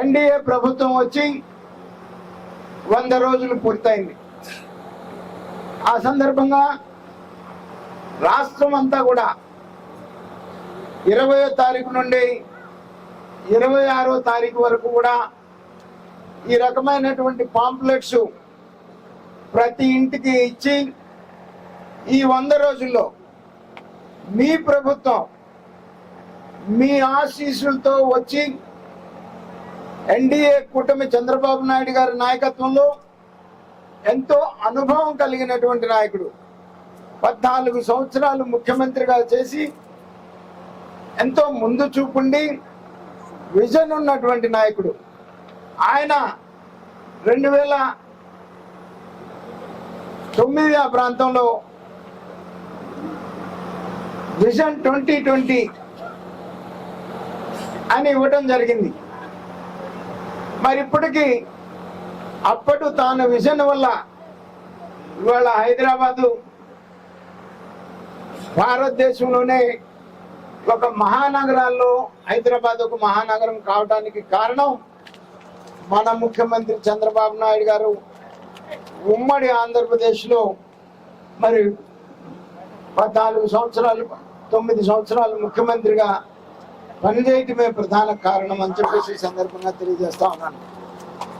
NDA ప్రభుత్వం వచ్చి వంద రోజులు పూర్తయింది. ఆ సందర్భంగా రాష్ట్రం అంతా కూడా ఇరవయో తారీఖు నుండి ఇరవై ఆరో తారీఖు వరకు కూడా ఈ రకమైనటువంటి పాంప్లెట్స్ ప్రతి ఇంటికి ఇచ్చి ఈ వంద రోజుల్లో మీ ప్రభుత్వం మీ ఆశీస్సులతో వచ్చి ఎన్డీఏ కూటమి చంద్రబాబు నాయుడు గారి నాయకత్వంలో ఎంతో అనుభవం కలిగినటువంటి నాయకుడు. పద్నాలుగు సంవత్సరాలు ముఖ్యమంత్రిగా చేసి ఎంతో ముందు చూపుండి విజన్ ఉన్నటువంటి నాయకుడు. ఆయన రెండు వేల తొమ్మిది ఆ ప్రాంతంలో విజన్ ట్వంటీ ట్వంటీ అని ఇవ్వటం జరిగింది. మరి ఇప్పటికీ అప్పటి తాను విజన్ వల్ల ఇవాళ హైదరాబాదు భారతదేశంలోనే ఒక మహానగరాల్లో హైదరాబాద్ ఒక మహానగరం కావడానికి కారణం మన ముఖ్యమంత్రి చంద్రబాబు నాయుడు గారు. ఉమ్మడి ఆంధ్రప్రదేశ్లో మరి పద్నాలుగు సంవత్సరాలు తొమ్మిది సంవత్సరాలు ముఖ్యమంత్రిగా పనిచేయటమే ప్రధాన కారణం అని చెప్పేసి సందర్భంగా తెలియజేస్తా ఉన్నాను.